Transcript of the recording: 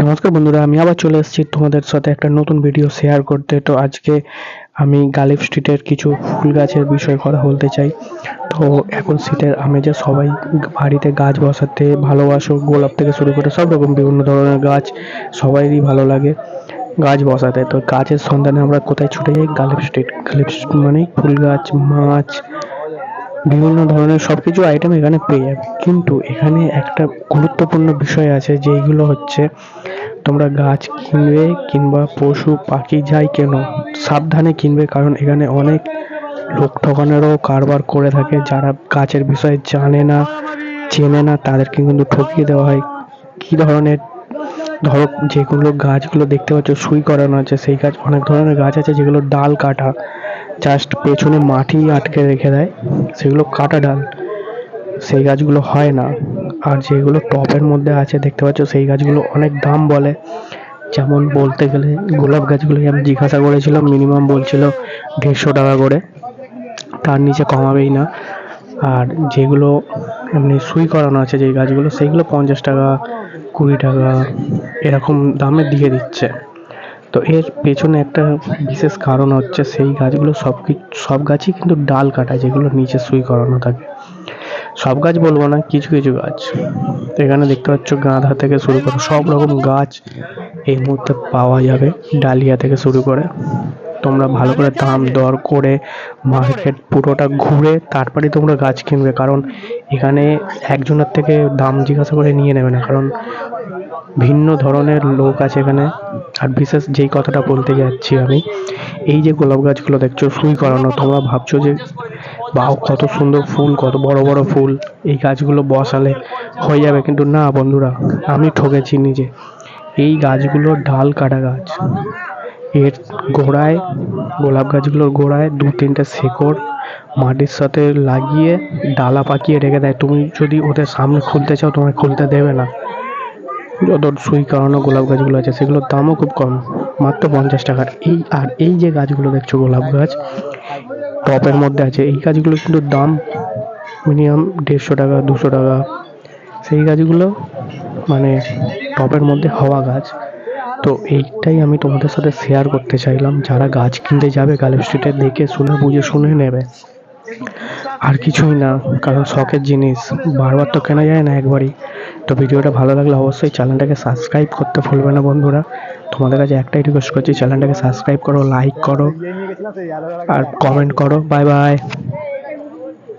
নমস্কার বন্ধুরা, আমি আবার চলে এসেছি তোমাদের সাথে একটা নতুন ভিডিও শেয়ার করতে। তো আজকে আমি গালিব স্ট্রিটের কিছু ফুল গাছের বিষয়ে কথা বলতে চাই। তো এখন শীতের আমেজে সবাই বাড়িতে গাছ বসাতে ভালোবাসো, গোলাপ থেকে শুরু করে সব রকম বিভিন্ন ধরনের গাছ সবাইরই ভালো লাগে গাছ বসাতে। তো গাছের সন্ধানে আমরা কোথায় ছুটে যাই? গালিফ স্ট্রিট গালিব স্ট্রিট মানেই ফুল গাছ, মাছ বিভিন্ন ধরনের সব কিছু আইটেম এখানে পেয়ে যাবে। কিন্তু এখানে একটা গুরুত্বপূর্ণ বিষয় আছে, যেইগুলো হচ্ছে তোমরা গাছ কিনবে কিংবা পশু, পাখি যাই কেন, সাবধানে কিনবে। কারণ এখানে অনেক লোক ঠকানোরও কারবার করে থাকে। যারা গাছের বিষয়ে জানে না, চেনে না, তাদেরকে কিন্তু ঠকিয়ে দেওয়া হয়। কী ধরনের, ধরো যেগুলো গাছগুলো দেখতে পাচ্ছ, সুই করানো আছে, সেই গাছ, অনেক ধরনের গাছ আছে যেগুলো ডাল কাটা। জাস্ট পেছনে মাটি আটকে রেখে দেয়। সেগুলো কাটা ডাল। সেই গাছগুলো হয় না। আর যেগুলো টবের মধ্যে আছে, দেখতে পাচ্ছ, সেই গাছগুলো অনেক দাম বলে। যেমন বলতে গেলে, গোলাপ গাছগুলোই আমি জিজ্ঞাসা করেছিলাম মিনিমাম বলছিল দেড়শো টাকা করে। তার নিচে কমাবেই না। আর যেগুলো এমনি সুই করানো আছে যেই গাছগুলো সেইগুলো পঞ্চাশ টাকা, কুড়ি টাকা, এরকম দামে দিয়ে দিচ্ছে। তো এর পেছনে একটা বিশেষ কারণ হচ্ছে সেই গাছগুলো সব সব গাছই কিন্তু ডাল কাটা, যেগুলো নিচে সুই করানো থাকে। সব গাছ বলব না, কিছু কিছু গাছ। এখানে দেখতে পাচ্ছ গাঁদা থেকে শুরু করে সব রকম গাছ এই মুহূর্তে পাওয়া যাবে, ডালিয়া থেকে শুরু করে। তোমরা ভালো করে দাম দর করে মার্কেট পুরোটা ঘুরে তারপরে তোমরা গাছ কিনবে। কারণ এখানে একজনের থেকে দাম জিজ্ঞাসা করে নিয়ে নেবে না। কারণ ভিন্ন ধরনের লোক আছে এখানে। আর বিশেষ যেই কথাটা বলতে যাচ্ছি আমি, এই যে গোলাপ গাছগুলো দেখছ, ফুল করানো তোমরা ভাবছ যে বাও কত সুন্দর ফুল, কত বড় বড় ফুল, এই গাছগুলো বসালে হয়ে যাবে। কিন্তু না বন্ধুরা, আমি ঠকেছি নিজে। এই গাছগুলো ডাল কাটা গাছ। এর গোড়ায়, গোলাপ গাছগুলোর গোড়ায় দু তিনটে শেকড় মাটির সাথে লাগিয়ে ডালা পাকিয়ে রেখে দেয়। তুমি যদি ওদের সামনে খুলতে চাও, তোমায় খুলতে দেবে না। যত সুই করানো গোলাপ গাছগুলো আছে, সেগুলোর দামও খুব কম, মাত্র পঞ্চাশ টাকার এই, আর এই যে গাছগুলো দেখছ, গোলাপ গাছ, টপের মধ্যে আছে। এই গাছগুলো কিন্তু দাম মিনিমাম দেড়শো টাকা, দুশো টাকা। সেই গাছগুলো মানে টপের মধ্যে হওয়া গাছ। তো এইটাই আমি তোমাদের সাথে শেয়ার করতে চাইলাম। যারা গাছ কিনতে যাবে গালিব স্ট্রিটে দেখে শুনে বুঝে শুনে নেবে। আর কিছুই না, কারণ শখের জিনিস। বারবার তো কেনা যায় না একবারই। তো ভিডিওটা ভালো লাগলে অবশ্যই চ্যানেলটাকে সাবস্ক্রাইব করতে ভুলবে না বন্ধুরা। তোমাদের কাছে একটাই রিকোয়েস্ট করছি চ্যানেলটাকে সাবস্ক্রাইব করো লাইক করো, আর কমেন্ট করো। Bye bye